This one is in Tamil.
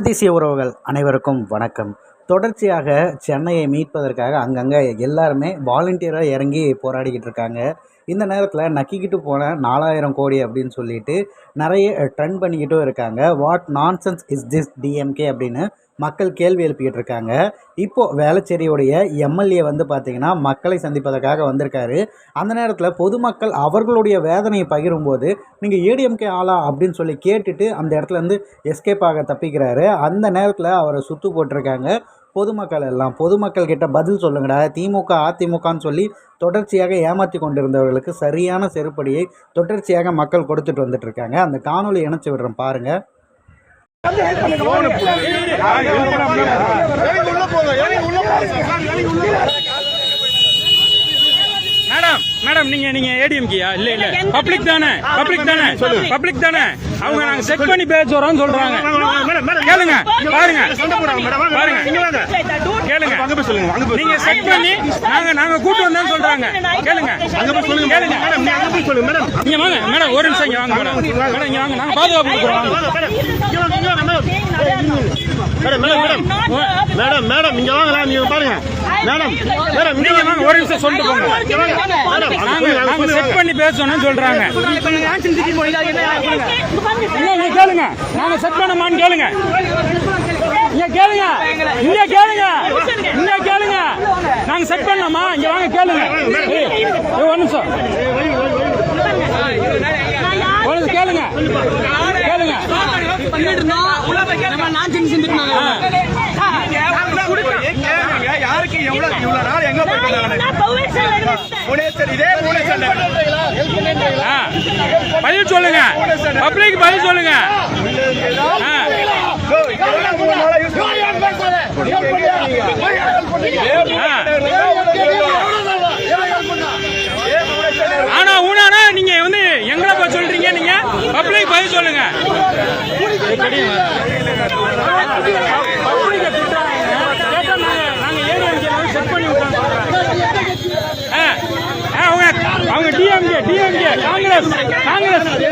தேசிய உறவுகள் அனைவருக்கும் வணக்கம். தொடர்ச்சியாக சென்னையை மீட்பதற்காக அங்கங்கே எல்லாருமே வாலண்டியராக இறங்கி போராடிக்கிட்டு இருக்காங்க. இந்த நேரத்தில் நக்கிக்கிட்டு போன நாலாயிரம் கோடி அப்படின்னு சொல்லிட்டு நிறைய ட்ரெண்ட் பண்ணிக்கிட்டும் இருக்காங்க. What nonsense is this DMK அப்படின்னு மக்கள் கேள்வி எழுப்பிக்கிட்டு இருக்காங்க இப்போது வேளச்சேரியுடைய எம்எல்ஏ வந்து பார்த்திங்கன்னா மக்களை சந்திப்பதற்காக வந்திருக்காரு. அந்த நேரத்தில் பொதுமக்கள் அவர்களுடைய வேதனையை பகிரும்போது நீங்கள் ஏடிஎம்கே ஆளா? அப்படின்னு சொல்லி கேட்டுட்டு அந்த இடத்துலேருந்து எஸ்கேப் ஆக தப்பிக்கிறாரு. அந்த நேரத்தில் அவரை சுத்து போட்டிருக்காங்க பொதுமக்கள் எல்லாம். பொதுமக்கள் கிட்ட பதில் சொல்லுங்கடா. திமுக அதிமுகன்னு சொல்லி தொடர்ச்சியாக ஏமாற்றி கொண்டிருந்தவர்களுக்கு சரியான செருப்படியை தொடர்ச்சியாக மக்கள் கொடுத்துட்டு வந்துட்டு இருக்காங்க அந்த காணொலி இணைச்சி விடுறோம் பாருங்கள் மேடம் மேடம் நீங்க நீங்க ஏடிஎம்கியா இல்ல இல்ல. பப்ளிக் தானே? பப்ளிக் தானே? பப்ளிக் தானே? அவங்க நாங்க செக் பண்ணி பேச வரோம்னு சொல்றாங்க. கேளுங்க பாருங்க. பாருங்க. கேளுங்க. நீங்க செக் பண்ணி நாங்க நாங்க கூட்டு வந்தோம்னு சொல்றாங்க. கேளுங்க. கேளுங்க. நீங்க வாங்க மேடம் ஒரு நிமிஷம் இங்க வாங்க மேடம். மேடம் இங்க வாங்க நாங்க பாதுகாப்பு கொடுக்குறோம் வாங்க. மேடம் மேடம் இங்க வாங்கலாம் நீங்க பாருங்க. மேடம் மேடம் இங்க நீங்க வாங்க. ஒரு நிமிஷம் சொல்லிட்டு போங்க. நாங்க நாங்க செக் பண்ணி பேசணும்னு சொல்றாங்க. நீங்க கேளுங்க. நாங்க செட் பண்ணமான்னு கேளுங்க. இங்க கேளுங்க. இங்க கேளுங்க. இங்க கேளுங்க. நாங்க செட் பண்ணலாமா? இங்க வாங்க கேளுங்க. ஒரு நிமிஷம் ஒரு நிமிஷம் கேளுங்க. கேளுங்க. யாருக்கு எவ்வளவு இவ்வளவு நாள் எங்க போயிட்டு புனேஸ்வர் இதே புனேஸ்வர் ஆ, பதில் சொல்லுங்க. பப்ளிக் பதில் சொல்லுங்க ஆ, ஆ. ஆனா ஊனானா நீங்க வந்து எங்களை போய் சொல்றீங்க நீங்க பப்ளிக் பதில் சொல்லுங்க Public அ திட்டுறாங்க. கேட்டா நாங்க- நாங்க ADMK ல வந்து check பண்ணி விட்டோம்னு சொல்றாங்க. ஆ, ஆ, அவங்க அவங்க டிஎம்கே டிஎம்கே காங்கிரஸ் காங்கிரஸ்.